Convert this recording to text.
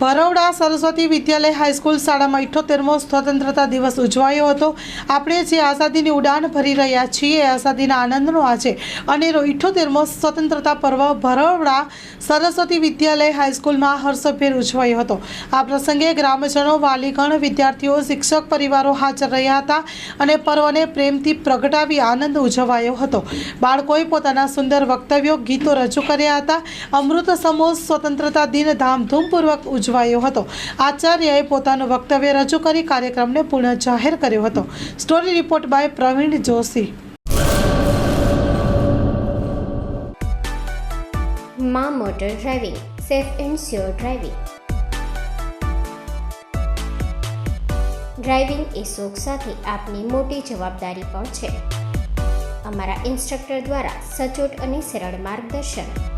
ભરોડા સરસ્વતી વિદ્યાલય high school શાળામાં ઇઠ્ઠોતેરમો સ્વતંત્રતા દિવસ ઉજવાયો હતો. આપણે જે આઝાદીની ઉડાન ભરી રહ્યા છીએ આઝાદીના આનંદનો આજે અનેરો ઇઠ્ઠોતેરમો સ્વતંત્રતા પર્વ ભરોડા સરસ્વતી વિદ્યાલય હાઈસ્કૂલમાં હર્ષભેર ઉજવાયો હતો. આ પ્રસંગે ગ્રામજનો, વાલીગણ, વિદ્યાર્થીઓ, શિક્ષક પરિવારો હાજર રહ્યા હતા અને પર્વને પ્રેમથી પ્રગટાવી આનંદ ઉજવાયો હતો. બાળકોએ પોતાના સુંદર વક્તવ્યો, ગીતો રજૂ કર્યા હતા. અમૃત સમૂહ સ્વતંત્રતા દિન ધામધૂમપૂર્વક ઉજવાયો હતો. આચાર્યએ પોતાનું વક્તવ્ય રજૂ કરી કાર્યક્રમને પૂર્ણ જાહેર કર્યો હતો. Story report by Pravin Joshi. માં motor driving, safe and sure driving. Driving એ શોખ સાથે આપની મોટી જવાબદારી પણ છે. અમારા ઇન્સ્ટ્રક્ટર દ્વારા સચોટ અને સરળ માર્ગદર્શન.